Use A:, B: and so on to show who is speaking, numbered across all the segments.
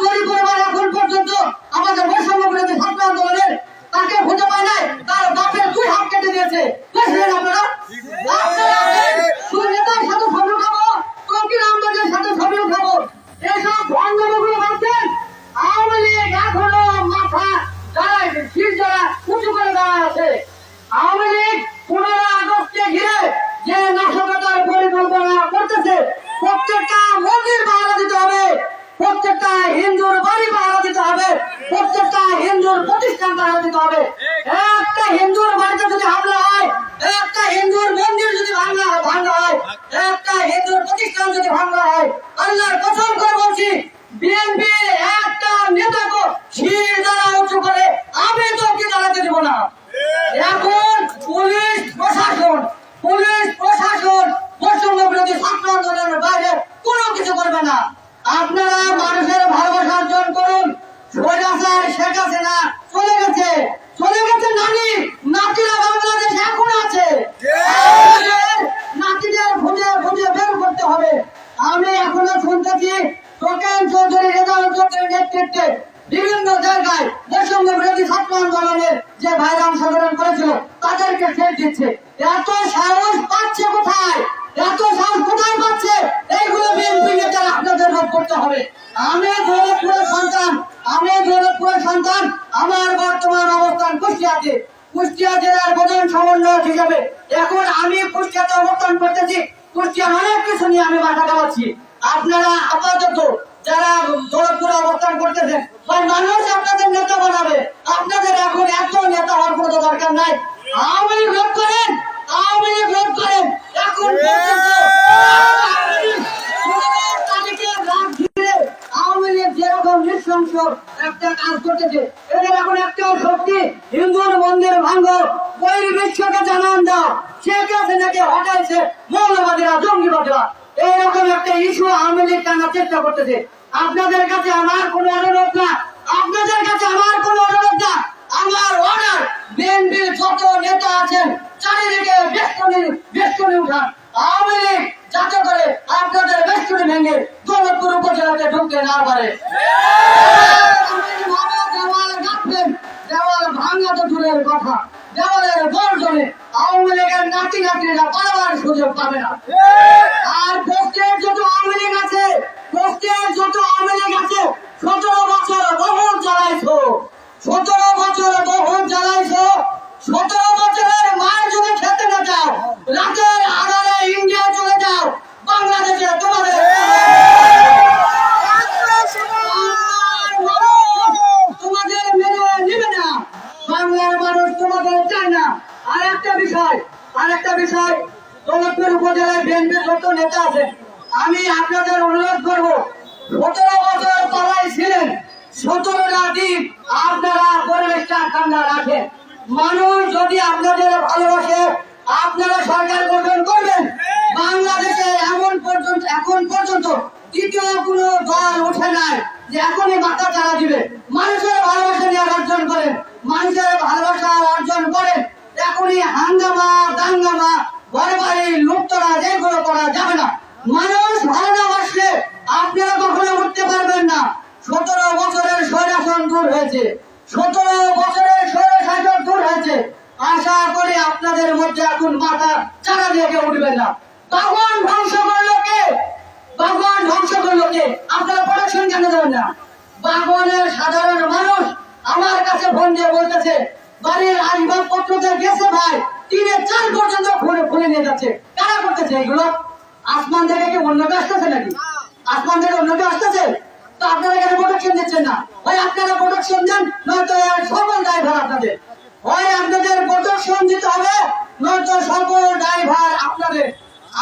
A: এখন পর্যন্ত আমাদের বৈষম্য বিরোধী ছাত্র আন্দোলনের তাকে খুঁজে পায় নাই তার বাপের দুই হাত কেটে দিয়েছে। বুঝলেন আপনারা? আপনারা দুই সাথে ছবি উঠাবো তৌকির আহমেদের সাথে ছবি উঠাবো এসব ভঙ্গগুলো ভাবছেন আওয়ামী লীগ এখনও মাথা যারা শীষ যারা উঁচু করে দাঁড়ায় আছে আওয়ামী লীগ পনেরো আগস্টে ঘিরে যে নাশকতার পরিকল্পনা করতেছে প্রত্যেকটা মন্দির পাহারা দিতে হবে প্রত্যেকটা হিন্দুর বাড়ি পাহারা দিতে হবে প্রত্যেকটা হিন্দুর প্রতিষ্ঠান তারা দিতে হবে একটা হিন্দুর বাড়িতে যদি হামলা হয়, একটা হিন্দুর মন্দির যদি ভাঙা ভাঙা হয়, একটা হিন্দুর প্রতিষ্ঠান যদি ভাঙা হয়, আল্লাহর কসম করে বলছি বিএনপির একটা নেতাকে শির দ্বারা উঁচু করে আমি তোকে দাঁড়াতে দিব না এখন পুলিশ প্রশাসন পুলিশ প্রশাসন বৈষম্য বিরোধী ছাত্র আন্দোলনের বাইরে কোনো কিছু করবে না আপনারা মানুষের ভালোবাসা অর্জন করুন সোজাসার শেখ হাসিনা চলে গেছে চলে গেছে নানি নাতিরা বাংলাদেশ এখন আছে আমাদের নাতিদের খুঁজে খুঁজে বের করতে হবে আমি এখনও শুনতেছি টোকেন চৌধুরী রেজাউল চৌধুরীর নেতৃত্বে বিভিন্ন জায়গায় বৈষম্য বিরোধী ছাত্র আন্দোলনের যে ভাইরা অংশগ্রহণ করেছিল তাদেরকে ছেড়ে দিচ্ছে? এত সাহস পাচ্ছে কোথায়? এত সাহস কোথায় পাচ্ছে? এইগুলো বিএনপি নেতারা আপনাদের রোধ করতে হবে। আমি দৌলতপুরের সন্তান, আমি দৌলতপুরের সন্তান, আমার বর্তমান অবস্থান কুষ্টিয়াতে। কুষ্টিয়া জেলার প্রধান সমন্বয়ক হিসাবে এখন আমি কুষ্টিয়াতে অবস্থান করতেছি। কুষ্টিয়ার অনেক কিছু নিয়ে আমি মাথা খাওয়াচ্ছি আপনারা আপাতত যারা দৌলতপুরে অবস্থান করতেছেন ওই মানুষ আপনাদের নেতা বানাবে। আপনাদের এখন এত নেতা হওয়ার কোনো দরকার নাই। আওয়ামী লীগ রোধ করেন, আওয়ামী লীগ রোধ করেন। এখন আওয়ামী লীগ যেরকম নৃশংস একটা কাজ একটা শক্তি, হিন্দুর মন্দির ভাঙ্গ ওই বিশ্বকে জানান দাও। শেখ হাসিনাকে হটাইছে মৌলবাদীরা, জঙ্গিবাদীরা। এইরকম একটা ইস্যু আওয়ামী লীগ টানার চেষ্টা করতেছে। আপনাদের কাছে আমার কোনো অনুরোধ না। আপনাদের কাছে আমার কোনো অনুরোধ না। আমার অর্ডার বিএনপির যত নেতা আছেন, চারিদিকে বেষ্টনী বেষ্টনী উঠান। আওয়ামী লীগ যাতে করে আপনাদের বেষ্টনী ভেঙে দৌলতপুর উপজেলাতে ঢুকতে না পারে। লীগের নাতি নাতিরা পালাবার সুযোগ পাবে না। আর পোস্টের যত আওয়ামী লীগ আছে পোস্টের যত আওয়ামী লীগ আছে, সতেরো বছর বহু জ্বালাইছো সতেরো বছর বহু জ্বালাইছো সতেরো বছরের মায়ের যদি খেতে না চাও, রাতের আধারে ইন্ডিয়া চলে যাও, বাংলাদেশে তোমাদের তোমাদের মেনে নিবে না। বাংলার মানুষ তোমাদের চায় না। আর একটা বিষয় আর একটা বিষয়, দৌলতপুর উপজেলায় বিএনপির যত নেতা আছে, আমি আপনাদের অনুরোধ করব, সতেরো বছর পাড়ায় ছিলেন, সতেরোটা দিন আপনারা পরিবেশটা ঠান্ডা রাখেন। মানুষ যদি আপনাদের ভালোবাসে, আপনারা সরকার গঠন করবেন। বাংলাদেশে এমন পর্যন্ত, এখন পর্যন্ত দ্বিতীয় কোনো দল ওঠে নাই যে এখনই মাথা চালা দিবে। মানুষের ভালোবাসা নিয়ে অর্জন করেন, মানুষের ভালোবাসা অর্জন করেন। এখনই হাঙ্গামা, দাঙ্গামা ঘরে বাড়ি লুপ্তরা যেগুলো করা যাবে না। মানুষ ভালো না বাসলে আপনারা কখনো উঠতে পারবেন না। সতেরো বছরের স্বৈরাসন দূর হয়েছে। সতেরো বছরের স্বৈরাশাসন দূর হয়েছে। আশা করি আপনাদের মধ্যে এখন মাথা চারা দিয়ে কেউ উঠবেন না। তখন ধ্বংস করল কে? বাগবান ধ্বংস করল কে? আপনারা প্রোডাকশন কেন দেবেন না? বাগবানের সাধারণ মানুষ আমার কাছে ফোন দিয়ে বলতেছে বাড়ির আসবাবপত্রদের গেছে ভাই তিনে চার পর্যন্ত খুলে খুলে নিয়ে যাচ্ছে। কারা করতেছে এগুলো? আসমান থেকে কি অন্যকে আসতেছে নাকি? আসমান থেকে অন্যকে আসতেছে? তো আপনারা কেন প্রোটেকশন দিচ্ছেন না। হয় আপনারা প্রোটেকশন দেন, নয়তো সকল ড্রাইভার আপনাদের। হয় আপনাদের প্রোটেকশন দিতে হবে, নয়তো সকল ড্রাইভার আপনাদের।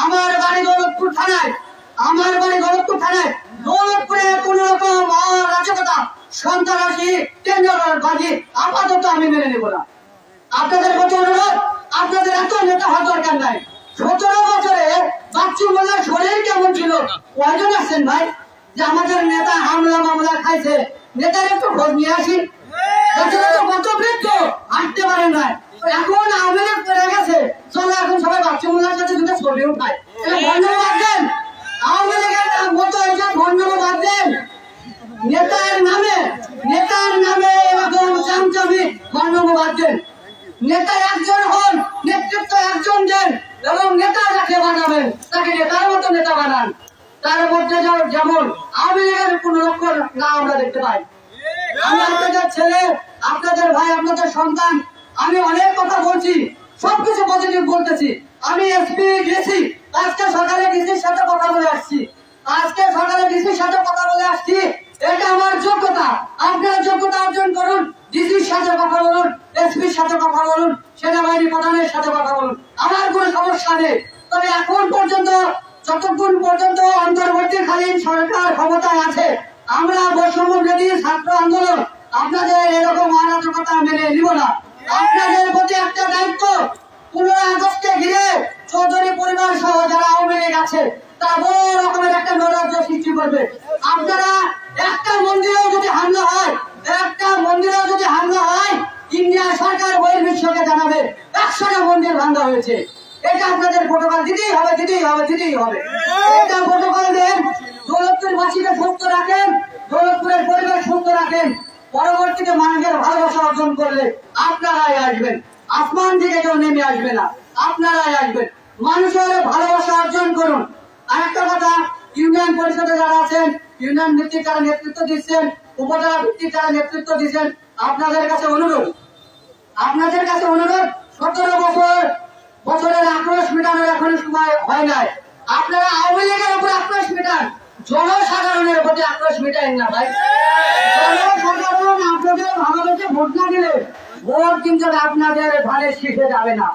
A: আমার বাড়ি দৌলতপুর থানায় আমার বাড়ি দৌলতপুর থানায় দৌলতপুরে কোন রকম অরাজকতা সন্ত্রাসী কেন্দ্রবাদী আপাতত আমি মেনে নেব না। আপনাদের প্রতি অনুরোধ, আপনাদের এত নেতা হওয়ার দরকার নাই। সতেরো বছরে বাচ্চু মোল্লার শরীর কেমন ছিল? কয়জন আসছেন ভাই? যে আমাদের নেতা হামলা, মামলা খাইছে, নেতার একটু খোঁজ নিয়ে আসি। তাছাড়া তো কত পারেন না এখন আওয়ামী লীগ গেছে। চলো এখন সবাই বাচ্চু মোল্লার সাথে দুটো ছবি উঠায় ধন্যবাদ দেন। আওয়ামী লীগের মতো এটা ধন্যবাদ দেন। নেতার নামে নেতার নামে এরকম চামচামি গণব বাঁধছেন। নেতা একজন হন, নেতৃত্ব একজন দেন, এবং নেতা যাকে বানাবেন, তাকে নেতার মতো নেতা বানান। তার মধ্যে যেমন আওয়ামী লীগের কোন লক্ষণ না আমরা দেখতে পাই। আমি আপনাদের ছেলে, আপনাদের ভাই, আপনাদের সন্তান, আমি অনেক কথা বলছি সবকিছু পজিটিভ বলতেছি। আমি এসপি গেছি, আজকে সকালে ডিসির সাথে কথা বলে আসছি? আজকে সকালে ডিসির সাথে কথা বলে আসছি? এটা আমার যোগ্যতা। আপনার যোগ্যতা অর্জন করুন ডিসির সাথে কথা বলুন, এসপির সাথে কথা বলুন, সেনাবাহিনী প্রধানের সাথে কথা বলুন। আমার কোনো সমস্যা নেই। তবে এখন পর্যন্ত, যতক্ষণ পর্যন্ত অন্তর্বর্তীকালীন সরকার ক্ষমতায় আছে, আমরা বৈষম্য বিরোধী ছাত্র আন্দোলন আপনাদের এরকম অরাজকতা মেনে নিব না। আপনাদের প্রতি একটা দায়িত্ব, পনেরোই আগস্টকে ঘিরে চৌধুরী পরিবার সহ যারা আওয়ামী লীগ আছে তারা বড় রকমের একটা নৈরাজ্য সৃষ্টি করবে। আপনারা একটা মন্দিরেও যদি হামলা হয়, একটা মন্দিরেও যদি হামলা হয়, ইন্ডিয়া সরকার বহির্বিশ্বকে জানাবে, একশোটা মন্দির ভাঙা হয়েছে। এটা আপনাদের প্রোটোকল দিতেই হবে দিতেই হবে দিতেই হবে। এটা প্রোটোকল দেন, দৌলতপুর বাসীকে সুস্থ রাখেন, দৌলতপুরের পরিবেশ সুস্থ রাখেন। পরবর্তীতে মানুষের ভালোবাসা অর্জন করলে আপনারাই আসবেন। আসমান থেকে কেউ নেমে আসবে না, আপনারাই আসবেন। মানুষের ভালোবাসা অর্জন করুন। আরেকটা কথা, ইউনিয়ন পরিষদে যারা আছেন, ইউনিয়ন ভিত্তিক যারা নেতৃত্ব দিচ্ছেন, উপজেলা ভিত্তিক যারা নেতৃত্ব দিচ্ছেন, আপনাদের কাছে অনুরোধ, আপনাদের কাছে অনুরোধ, সতেরো বছর, বছরের আক্রোশ মেটানোর এখন সময় হয় নাই। আপনারা আওয়ামী লীগের উপর আক্রোশ মেটান, জনসাধারণের প্রতি আক্রোশ মেটাইন না ভাই। জনসাধারণ আপনাদের ভালোবেসে ভোট না দিলে, ভোট কিন্তু আপনাদের ধানের শীষে যাবে না।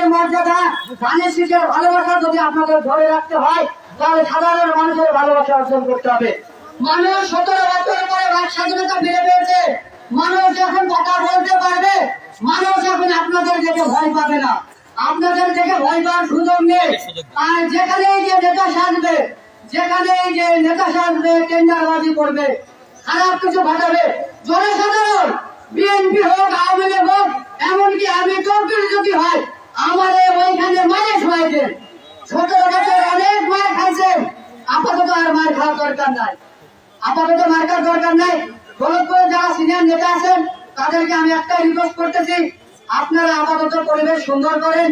A: শীষের মর্যাদা ধানের শীষের ভালোবাসা যদি আপনাদের ধরে রাখতে হয়, তাহলে সাধারণ মানুষের ভালোবাসা অর্জন করতে হবে। মানুষ সতেরো বছর পরে বাক স্বাধীনতা ফিরে পেয়েছে। মানুষ এখন কথা বলতে পারবে, মানুষ এখন আপনাদের দেখে ভয় পাবে না। আপনাদের দেখে ভয় পাওয়ার সুযোগ নেই। আর যেখানেই যে নেতা সাজবে, যেখানেই যে নেতা সাজবে, টেন্ডারবাজি করবে, খারাপ কিছু ঘটাবে, জনসাধারণ, বিএনপি হোক, আওয়ামী লীগ হোক, এমনকি আমি চৌধুরী যদি হয় আমার ওইখানে মানে শোয়াইছেন সতেরো বছর অনেক মার খাইছেন আপাতত আর মার খাওয়ার দরকার নাই। আপাতত মার খাওয়ার দরকার নাই। দৌলতপুরে যারা সিনিয়র নেতা আছেন, তাদেরকে আমি একটাই রিকোয়েস্ট করতেছি, আপনারা আপাতত পরিবেশ সুন্দর করেন।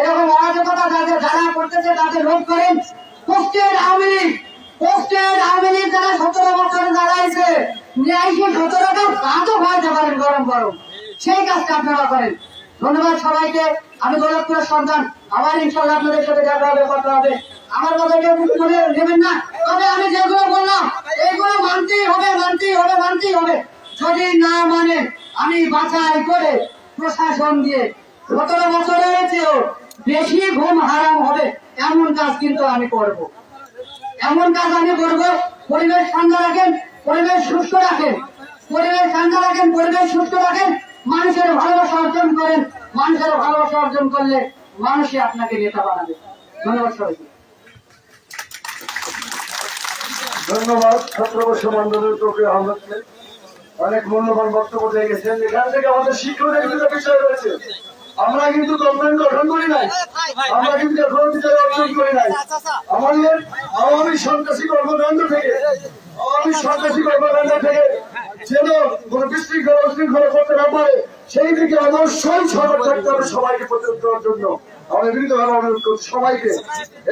A: এরকম অরাজকতা যাদের যারা করতেছে, তাদের রোধ করেন। পোস্টের আওয়ামী লীগ, পোস্টের আওয়ামী লীগ যারা সতেরো বছরে দাঁড়াইছে ন্যায়শী সতেরো কাপ ভাতও খাওয়াতে পারেন গরম গরম। সেই কাজটা আপনারা করেন। ধন্যবাদ সবাইকে। আমি গোলকপুরের সন্তান। আবার ইনশাল্লাহ আপনাদের সাথে দেখা হবে, কথা হবে। আমার কথা কেউ কিছু মনে নেবেন না। তবে আমি যেগুলো বললাম এইগুলো মানতেই হবে মানতেই হবে মানতেই হবে। যদি না মানে আমি বাছাই করে প্রশাসন দিয়ে সতেরো বছরের চেয়েও বেশি ঘুম হারাম হবে, এমন কাজ কিন্তু আমি করব। এমন কাজ আমি করব, পরিবেশ ঠান্ডা রাখেন, পরিবেশ সুস্থ রাখেন, পরিবেশ ঠান্ডা রাখেন, পরিবেশ সুস্থ রাখেন। মানুষের ভালোবাসা অর্জন করেন। মানুষের ভালোবাসা অর্জন করলে মানুষই আপনাকে নেতা বানাবে। ধন্যবাদ সবাইকে।
B: ধন্যবাদ ছাত্রবর্ষ মন্ডলের প্রক্রিয়া আহমদকে অনেক মূল্যবান বক্তব্য দিয়ে গেছেন। এখান থেকে আমাদের শিক্ষকদের দুটো বিষয় রয়েছে। আমরা কিন্তু গভর্নমেন্ট গঠন করি নাই। আমরা কিন্তু এখনও বিচার অর্জন করি নাই। আমাদের আওয়ামী সন্ত্রাসী কর্মকাণ্ড থেকে, আওয়ামী সন্ত্রাসী কর্মকাণ্ড থেকে যেন কোন বিশৃঙ্খলা উশৃঙ্খলা করতে না পারে, সেই দিকে অবশ্যই সজাগ থাকতে হবে সবাইকে প্রতিরোধ করার জন্য। আমি বিনীতভাবে অনুরোধ করছি সবাইকে।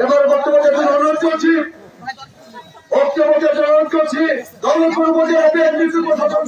B: এবার বক্তব্য অনুরোধ করছি। অনুরোধ করছি। দৌলতপুর উপজেলা বিএনপির প্রশাসন